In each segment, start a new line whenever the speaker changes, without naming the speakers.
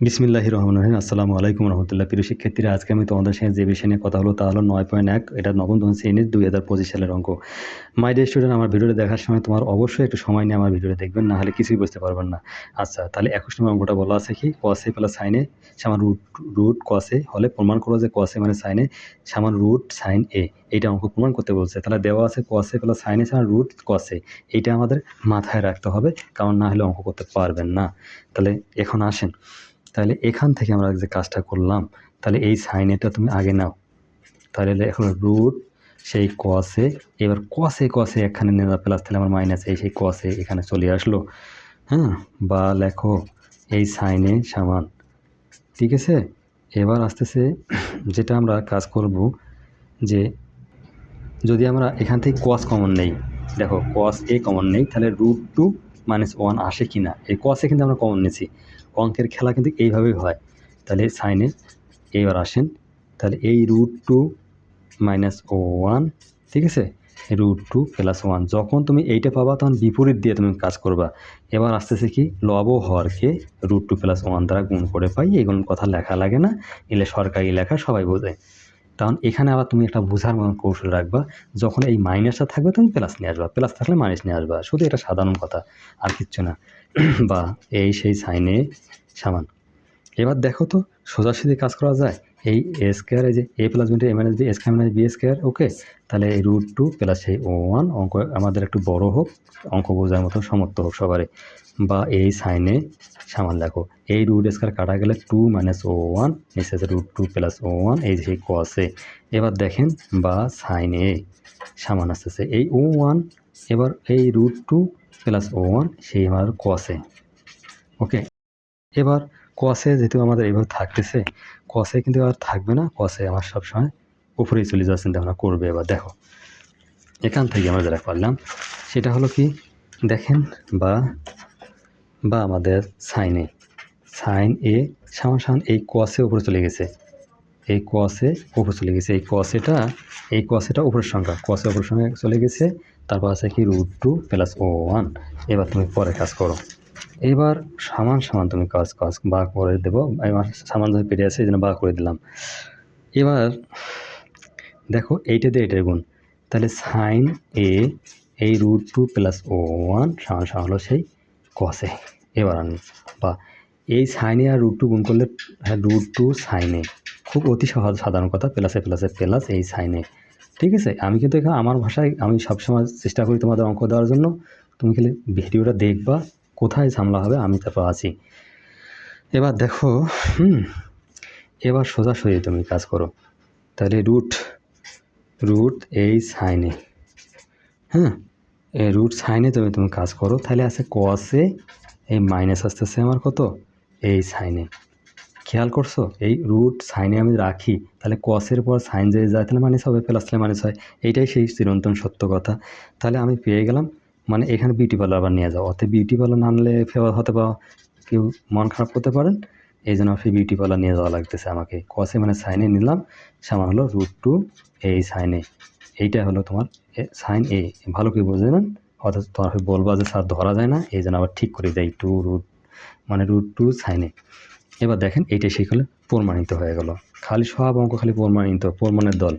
বিসমিল্লাহ রহমান রহিম। আসসালামু আলাইকুম রহমতুল্লাহ। প্রিয় শিক্ষার্থীরা, আজকে আমি তোমাদের সঙ্গে যে বিষয় নিয়ে কথা হলো তা হলো নয় পয়েন্ট এক, এটা নবম দশম শ্রেণির দুই হাজার পঁচিশ সালের অঙ্ক। মাই ডে স্টুডেন্ট আমার ভিডিওটা দেখার সময় তোমার অবশ্যই একটু সময় নিয়ে আমার ভিডিওটা দেখবেন, না হলে কিছুই বুঝতে পারবেন না। আচ্ছা তাহলে একুশ নম্বর অঙ্কটা বলা আছে কি? কসে প্লাস সাইনে সামান রুট রুট কসে হলে প্রমাণ করো যে কসে মানে সাইনে সামান রুট সাইন এ এইটা অঙ্ক প্রমাণ করতে বলছে। তাহলে দেওয়া আছে কসে প্লাস সাইনে সামান রুট কসে এইটা আমাদের মাথায় রাখতে হবে, কারণ না হলে অঙ্ক করতে পারবেন না। তাহলে এখন আসেন। তাহলে এখান থেকে আমরা যে কাজটা করলাম, তাহলে এই সাইনেটা তুমি আগে নাও। তাহলে এখন রুট সেই কসে এবার কসে কসে এখানে নেওয়া প্লাস তাহলে আমার মাইনাস এই, সেই কসে এখানে চলে আসলো। হ্যাঁ? বা লেখো এই সাইনে সামান। ঠিক আছে? এবার আসতেছে যেটা আমরা কাজ করব যে যদি আমরা এখান থেকে কস কমন নেই, দেখো কস এ কমন নেই, তাহলে রুট টু মাইনাস ওয়ান আসে কি না এই কসে কিন্তু আমরা কমন নিয়েছি। অঙ্কের খেলা কিন্তু এইভাবেই হয়। তাহলে সাইনে এইবার আসেন, তাহলে এই রুট টু মাইনাস ও ওয়ান ঠিক আছে? রুট টু প্লাস ওয়ান যখন তুমি এইটা পাবা তখন বিপরীত দিয়ে তুমি কাজ করবা। এবার আসতে কি? লব হরকে রুট টু প্লাস ওয়ান দ্বারা গুণ করে পাই, এগুলো কথা লেখা লাগে না, এলে সরকারি লেখা সবাই বোঝে। তখন এখানে আবার তুমি একটা বোঝার মতো কৌশল রাখবা, যখন এই মাইনাসটা থাকবে তুমি প্লাস নিয়ে আসবা। প্লাস থাকলে মাইনাস নিয়ে আসবা। শুধু এটা সাধারণ কথা, আর কিচ্ছু না। বা এই সেই সাইনে সামান। এবার দেখো তো সোজাসুজি কাজ করা যায়? এই এ স্কোয়ার এই যে A plus B into A minus B square minus B square okay তাহলে এই রুট টু প্লাস সেই ওয়ান অঙ্ক আমাদের একটু বড় হোক, অঙ্ক বোঝার মতো সমর্থ হোক সবারই। বা এই সাইনে সামান দেখো, এই রুট স্কোয়ার কাটা গেলে টু মাইনাস ও ওয়ান নিচে আছে রুট টু প্লাস ও ওয়ান এই সেই কসে এবার দেখেন, বা সাইনে সামান আসতেছে। এই ও ওয়ান এবার এই রুট টু প্লাস ও ওয়ান সেই আমার কসে ওকে এবার কসে যেহেতু আমাদের এইভাবে থাকতেছে কসে কিন্তু আর থাকবে না কসে আমার সবসময় উপরেই চলে যাওয়ার চিন্তা ভাবনা করবে। এবার দেখো, এখান থেকে আমরা যেটা করলাম সেটা হলো কি, দেখেন বা বা আমাদের সাইনে সাইন এ সামান সামান এই কসে উপরে চলে গেছে। এই কসে উপরে চলে গেছে। এই কসেটা এই কসেটা উপরের সংখ্যা। কসে উপরের সংখ্যা চলে গেছে, তারপর আছে কি রুট টু প্লাস ও ওয়ান এবার তুমি পরে কাজ করো। এবার সমান সমান তুমি কাজ কাজ বা করে দেবো। এবার সামান ধরে পেরে আছে, এই জন্য বা করে দিলাম। এবার দেখো এইটা দিয়ে এটার গুণ। তাহলে সাইন এ এই রুট টু প্লাস ও ওয়ান সমান সমান হলো সেই কসে এবার আমি বা এই সাইনে আর রুট টু গুণ করলে হ্যাঁ রুট টু সাইনে খুব অতি সহজ, সাধারণ কথা প্লাসে প্লাসে প্লাস এই সাইনে ঠিক আছে? আমি কিন্তু এখানে আমার ভাষায় আমি সবসময় চেষ্টা করি তোমাদের অঙ্ক দেওয়ার জন্য। তুমি খালি ভিডিওটা দেখবা কোথায় ঝামেলা হবে আমি তারপর আছি। এবার দেখো, হুম, এবার সোজাসুজি তুমি কাজ করো। তাহলে রুট রুট এই সাইনে হ্যাঁ? এই রুট সাইনে তুমি তুমি কাজ করো, তাহলে আছে কসে এই মাইনাস আসতেছে আমার কত? এই সাইনে খেয়াল করছ? এই রুট সাইনে আমি রাখি, তাহলে কসের পর সাইন যে যায়, তাহলে মাইনাস হবে প্লাস মাইনাস হয়। এইটাই সেই চিরন্তন সত্য কথা। তাহলে আমি পেয়ে গেলাম মানে এখানে বিউটি পার্লার আবার নিয়ে যাও। অর্থাৎ বিউটি পার্লার না আনলে ফেভার হতে পারো। কেউ মন খারাপ করতে পারেন। এই জন্য সেই বিউটি পার্লার নিয়ে যাওয়া লাগতেছে আমাকে। কসে মানে সাইনে নিলাম। সামান হলো রুট টু এই সাইনে এইটা হলো তোমার সাইন এ ভালো করে বুঝে নেন। অর্থাৎ তোমার বলবা যে স্যার ধরা যায় না। এই জন্য আবার ঠিক করে দেয় টু রুট মানে রুট টু সাইনে এবার দেখেন এইটা শিখলে প্রমাণিত হয়ে গেল। খালি সব অঙ্ক খালি প্রমাণিত, প্রমাণের দল।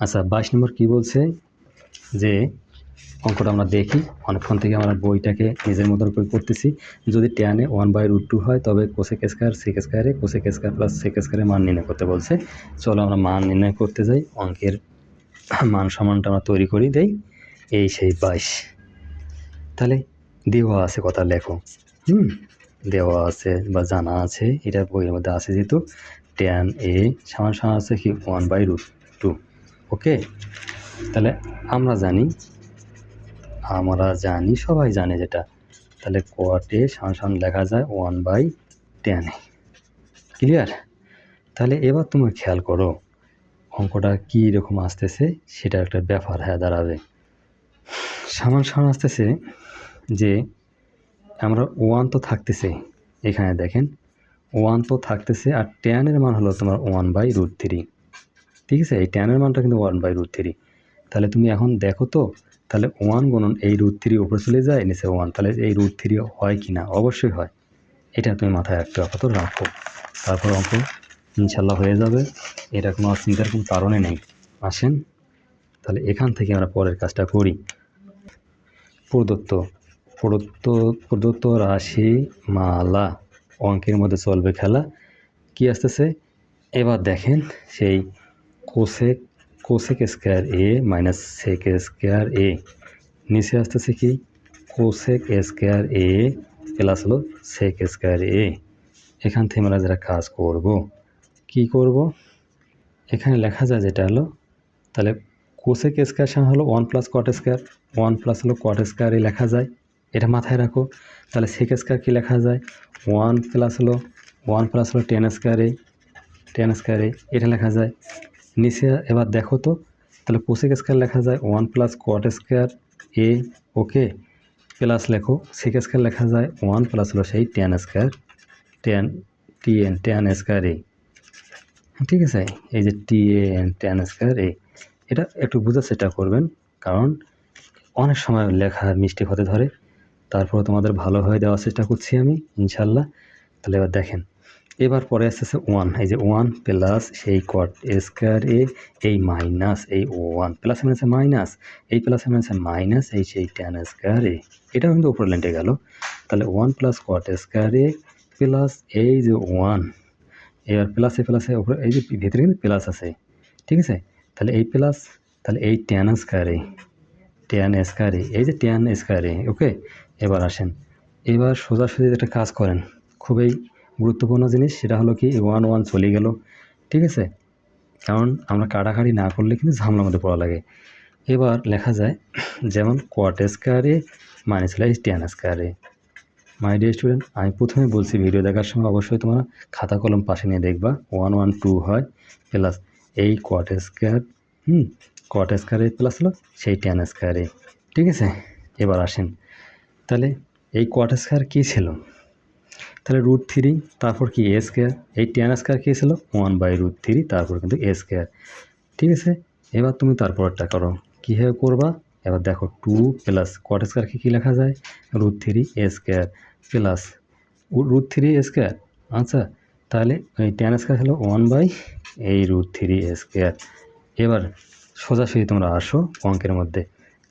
আচ্ছা বাইশ নম্বর কী বলছে? যে অঙ্কটা আমরা দেখি। অনেকক্ষণ থেকে আমরা বইটাকে নিজের মতন করে করতেছি যদি ট্যানে ওয়ান বাই রুট টু হয়, তবে কোসেক স্কোয়ার সেক স্কোয়ারে কোসেক স্কোয়ার প্লাস সেক স্কোয়ারে মান নির্ণয় করতে বলছে। চলো আমরা মান নির্ণয় করতে যাই। অঙ্কের মান সমানটা আমরা তৈরি করি, দেই এই সেই বাইশ। তাহলে দেওয়া আছে কথা লেখো। হুম, দেওয়া আছে বা জানা আছে, এটা বইয়ের মধ্যে আছে যেহেতু। ট্যান এ সমান সমান আছে কি? One by root two okay তাহলে আমরা জানি আমরা জানি, সবাই জানে যেটা। তাহলে কোয়াটে সমান লেখা যায় ওয়ান বাই টেন ক্লিয়ার তাহলে এবার তুমি খেয়াল করো, অঙ্কটা কী রকম আসতেছে সেটা একটা ব্যাপার হ্যাঁ দাঁড়াবে। সমান সমান আসতেছে যে আমরা ওয়ান তো থাকতেছে, এখানে দেখেন ওয়ান তো থাকতেছে আর টেনের মান হলো তোমার ওয়ান বাই রুট থ্রি ঠিক আছে? এই টেনের মানটা কিন্তু ওয়ান বাই রুট থ্রি তাহলে তুমি এখন দেখো তো তাহলে ওয়ান গুণন এই রুট থ্রি উপরে চলে যায়, নিচে ওয়ান তাহলে এই রুট থ্রি হয় কি না? অবশ্যই হয়। এটা তুমি মাথায় রাখতে আপাতত রাখো। তারপর অঙ্ক ইনশাল্লাহ হয়ে যাবে। এটা কোনো চিন্তার কোনো কারণে নেই। আসেন, তাহলে এখান থেকে আমরা পরের কাজটা করি। প্রদত্ত প্রদত্ত প্রদত্ত রাশি মালা অঙ্কের মধ্যে চলবে খেলা। কি আসতেছে? এবার দেখেন সেই cosec cosec square A minus sec square A নিচে আসতেছে কি? কোসেক স্কোয়ার এ প্লাস হলো সেক স্কোয়ার এ এখান থেকে আমরা যারা কাজ করব, কি করব? এখানে লেখা যায় যেটা হলো, তাহলে কোসেক স্কোয়ার সমান হলো one plus cot square one plus হলো কট স্কোয়ারই লেখা যায়। এটা মাথায় রাখো। তাহলে সেক স্কোয়ার কী লেখা যায়? ওয়ান প্লাস হলো ওয়ান প্লাস হলো টেন স্কোয়ারে টেন স্কোয়ারে এটা লেখা যায় নিচে এবার দেখো তো, তাহলে কোসেক স্কোয়ার লেখা যায় one plus cot square A okay plus লেখো সেক স্কোয়ার লেখা যায় ওয়ান প্লাস হলো সেই tan square tan T N tan square A ঠিক আছে? এই যে T N tan square A এটা একটু বোঝার চেষ্টা করবেন, কারণ অনেক সময় লেখা মিস্টেক হতে ধরে তারপর তোমাদের ভালো হয়ে দেওয়ার চেষ্টা করছি আমি, ইনশাল্লাহ। তাহলে এবার দেখেন। এবার পরে আসতেছে ওয়ান এই যে ওয়ান প্লাস সেই কট স্কোয়ার এ এই মাইনাস এই ওয়ান প্লাস মানে আছে মাইনাস এই প্লাস মানে আছে মাইনাস এই সেই টেন স্কোয়ার এ। এটাও কিন্তু উপর লেন্টে গেল। তাহলে one plus cot square A plus এই যে ওয়ান এবার প্লাসে প্লাসে উপরে, এই যে ভিতরে কিন্তু প্লাস আছে, ঠিক আছে? তাহলে এই প্লাস তাহলে এই টেন স্কোয়ারে টেন স্কোয়ারে এই যে টেন স্কোয়ারে ওকে এবার আসেন। এবার সোজাসুজি একটা কাজ করেন। খুবই গুরুত্বপূর্ণ জিনিস সেটা হলো কি ওয়ান ওয়ান চলে গেল, ঠিক আছে? কারণ আমরা কাটাকাটি না করলে কিন্তু ঝামলার মধ্যে পড়া লাগে। এবার লেখা যায়, যেমন কোয়াট স্কোয়ারে মাইনাস এই টেন স্কোয়ারে মাই ডিয়ার স্টুডেন্ট আমি প্রথমে বলছি ভিডিও দেখার সময় অবশ্যই তোমরা খাতা কলম পাশে নিয়ে দেখবা ওয়ান ওয়ান টু হয় প্লাস এই কোয়াট স্কোয়ার হুম কোয়াট স্কোয়ারে প্লাস হলো সেই টেন স্কোয়ারে ঠিক আছে? এবার আসেন, তাহলে এই কোয়াট স্কোয়ার কী ছিল? তাহলে রুট থ্রি তারপর কি এ স্কোয়ার এই টেন স্কোয়ার কী ছিল? ওয়ান বাই রুট থ্রি তারপর কিন্তু এ স্কোয়ার ঠিক আছে? এবার তুমি তারপরটা করো। কীভাবে করবা? এবার দেখো টু প্লাস কোয়াট স্কোয়ারকে কী লেখা যায়? Root three A square plus root three A square আচ্ছা তাহলে এই টেন স্কোয়ার হলো ওয়ান বাই এই রুট থ্রি এ স্কোয়ার এবার সোজাসুজি তোমরা আসো অঙ্কের মধ্যে।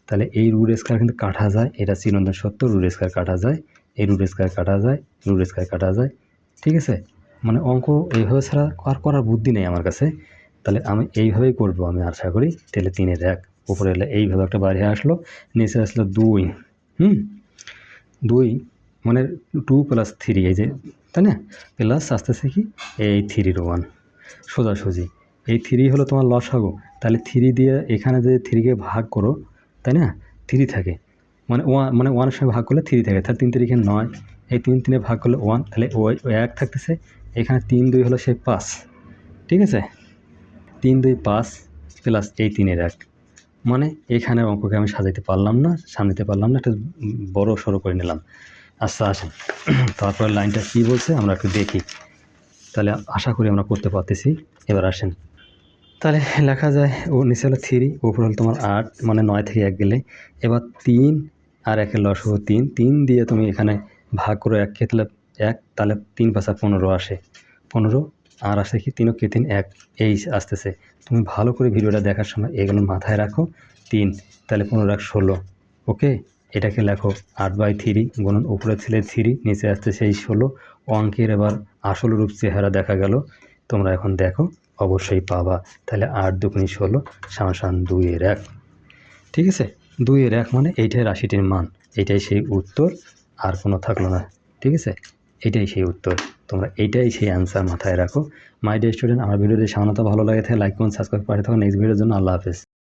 তাহলে এই রুট স্কোয়ার কিন্তু কাটা যায়, এটা চিরন্তন সত্য রুট স্কোয়ার কাটা যায়। এই রুট স্কোয়ার কাটা যায় রুট স্কোয়ার কাটা যায়, ঠিক আছে? মানে অঙ্ক এইভাবে ছাড়া আর করার বুদ্ধি নেই আমার কাছে। তাহলে আমি এইভাবেই করব আমি আশা করি। তাহলে তিনের এক, উপরে এলে এইভাবে একটা বাইরে আসলো, নিচে আসলো দুই, হুম? দুই মানে টু প্লাস থ্রি এই যে, তাই না? প্লাস আস্তে আস্তে কি? এই থ্রির ওয়ান সোজাসুজি। এই থ্রি হলো তোমার লসাগু। তাহলে থ্রি দিয়ে এখানে যদি থ্রিকে ভাগ করো, তাই না? থ্রি থাকে। মানে ওয়ান মানে ওয়ানের সঙ্গে ভাগ করলে থ্রি থাকে। তাহলে তিন তারিখে নয়। এই তিন তিনে ভাগ করলে ওয়ান তাহলে ওই এক থাকতেছে। এখানে তিন দুই হলো সেই পাঁচ। ঠিক আছে? তিন দুই পাঁচ প্লাস এই তিনের এক। মানে এখানে অঙ্ককে আমি সাজাইতে পারলাম না সামলাতে পারলাম না, একটা বড় সড়ো করে নিলাম। আচ্ছা আসেন। তারপরে লাইনটা কী বলছে আমরা একটু দেখি। তাহলে আশা করি আমরা করতে পারতেছি। এবার আসেন। তাহলে লেখা যায়, ও নিচে হলো থ্রি উপর হলো তোমার আট মানে নয় থেকে এক গেলে। এবার তিন আর একের লসহ তিন। তিন দিয়ে তুমি এখানে ভাগ করে এক খেতলে এক, তাহলে তিন পাশা পনেরো আসে। পনেরো, আর আসে কি তিনও কে তিন? এক। এই আসতেছে। তুমি ভালো করে ভিডিওটা দেখার সময় এগুলো মাথায় রাখো। তিন, তাহলে পনেরো, এক, ষোলো। ওকে? এটাকে লেখো আট বাই থ্রি গুণন উপরে ছেলে থ্রি, নিচে আসতে সেই ষোলো। অঙ্কের এবার আসল রূপ চেহারা দেখা গেল। তোমরা এখন দেখো, অবশ্যই পাবা। তাহলে আট দুগুণি ষোলো সামান দুইয়ের এক। ঠিক আছে? দুইয়ের এক মানে এইটাই রাশিটির মান এটাই সেই উত্তর, আর কোনো থাকল না, ঠিক আছে? এটাই সেই উত্তর। তোমরা এটাই সেই অ্যান্সার মাথায় রাখো। মাই ডে স্টুডেন্ট আমার ভিডিওটি সামান্য ভালো লাগে থাকে লাইক করুন সাবস্ক্রাইব করে থাকো। নেক্সট ভিডিওর জন্য আল্লাহ হাফেজ।